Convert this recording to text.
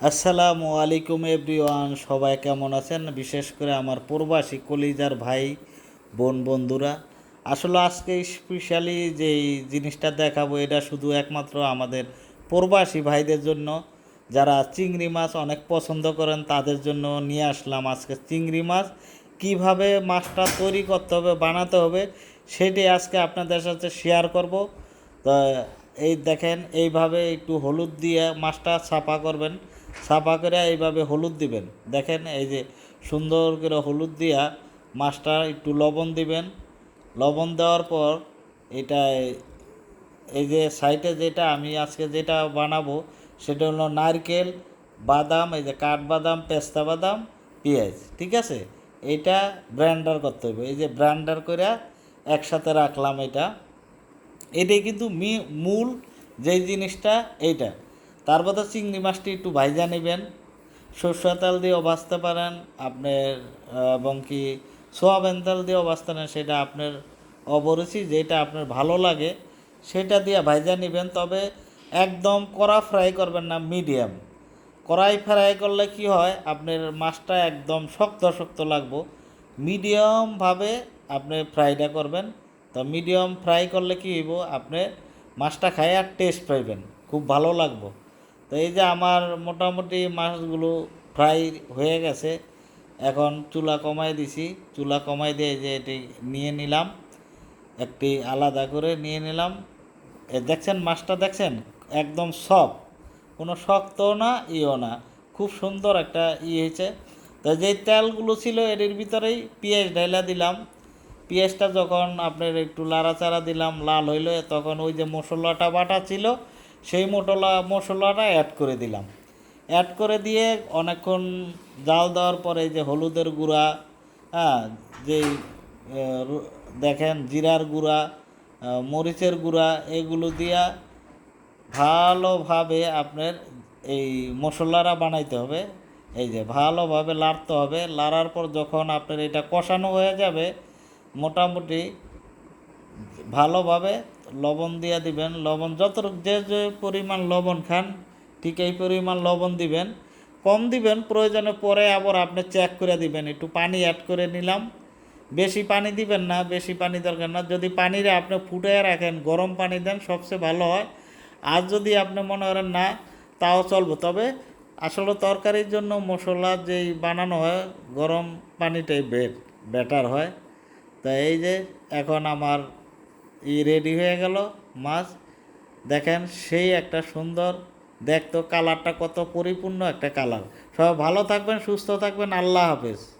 আসসালামু আলাইকুম এভরিওয়ান, সবাই কেমন আছেন? বিশেষ করে আমার প্রবাসী কলিজার ভাই, বোন, বন্ধুরা। আসলে আজকে স্পেশালি যেই জিনিসটা দেখাবো, এটা শুধু একমাত্র আমাদের প্রবাসী ভাইদের জন্য। যারা চিংড়ি মাছ অনেক পছন্দ করেন, তাদের জন্য নিয়ে আসলাম আজকে চিংড়ি মাছ। কীভাবে মাছটা তৈরি করতে হবে, বানাতে হবে, সেটি আজকে আপনাদের সাথে শেয়ার করব। তো এই দেখেন, এইভাবে একটু হলুদ দিয়ে মাছটা ছাপা করবেন। ছাপা করে এইভাবে হলুদ দিবেন। দেখেন এই যে সুন্দর করে হলুদ দিয়া মাছটা একটু লবণ দিবেন। লবণ দেওয়ার পর এটা এই যে সাইডে যেটা আমি আজকে যেটা বানাবো সেটা হলো নারকেল, বাদাম, এই যে কাঠবাদাম, পেস্তা বাদাম, পেঁয়াজ, ঠিক আছে? এটা ব্র্যান্ডার করতে হবে। এই যে ব্র্যান্ডার করে একসাথে রাখলাম এটা। এটাই কিন্তু মূল যেই জিনিসটা এইটা। তারপরে চিংড়ি মাছটি একটু ভাইজা নেবেন। সরষে তেল দিয়েও ভাজতে পারেন। আপনার এবং কি সোয়াবিন তেল দিয়েও ভাজতে পারেন। সেটা আপনার অবরুচি যেটা আপনার ভালো লাগে, সেটা দিয়ে ভাইজা নেবেন। তবে একদম কড়া ফ্রাই করবেন না, মিডিয়াম। কড়াই ফ্রাই করলে কি হয়, আপনার মাছটা একদম শক্ত শক্ত লাগবো। মিডিয়ামভাবে আপনি ফ্রাইটা করবেন। তো মিডিয়াম ফ্রাই করলে কি হইব আপনি মাছটা খাই আর টেস্ট পাইবেন। খুব ভালো লাগবো। তো এই যে আমার মোটামুটি মাছগুলো ফ্রাই হয়ে গেছে, এখন চুলা কমাই দিছি। চুলা কমাই দিয়ে যে এটি নিয়ে নিলাম, একটি আলাদা করে নিয়ে নিলাম। দেখছেন মাছটা দেখছেন? একদম সফট। কোনো শক্তও না, ইও না। খুব সুন্দর একটা ই হয়েছে। তো যে তেলগুলো ছিল এটির ভিতরেই পেঁয়াজ ঢাইলা দিলাম। পেঁয়াজটা যখন আপনার একটু লাড়াচাড়া দিলাম, লাল হইল, তখন ওই যে মশলাটা বাটা ছিল সেই মশলা মশলাটা অ্যাড করে দিলাম। অ্যাড করে দিয়ে অনেকক্ষণ জাল দেওয়ার পরে যে হলুদের গুঁড়া হ্যাঁ যেই দেখেন জিরার গুঁড়া মরিচের গুঁড়া, এগুলো দিয়া ভালোভাবে আপনার এই মশলাটা বানাইতে হবে। এই যে ভালোভাবে লাড়তে হবে। লাড়ার পর যখন আপনার এটা কষানো হয়ে যাবে, মোটামুটি ভালোভাবে লবণ দিয়ে দিবেন। লবণ যত যে যে পরিমাণ লবণ খান, ঠিক এই পরিমাণ লবণ দিবেন। কম দিবেন, প্রয়োজনে পরে আবার আপনি চেক করে দিবেন। একটু পানি অ্যাড করে নিলাম। বেশি পানি দিবেন না, বেশি পানি দরকার না। যদি পানিরে আপনি ফুটিয়ে রাখেন, গরম পানি দেন, সবচেয়ে ভালো হয়। আর যদি আপনি মনে করেন না, তাও চলবে। তবে আসলে তরকারির জন্য মশলা যেই বানানো হয়, গরম পানিটাই বেট বেটার হয়। তা এই যে, এখন আমার রেডি হয়ে গেল। মাছ, দেখেন সেই একটা সুন্দর, দেখতো কালারটা কত পরিপূর্ণ একটা কালার। সব ভালো থাকবেন, সুস্থ থাকবেন, আল্লাহ হাফেজ।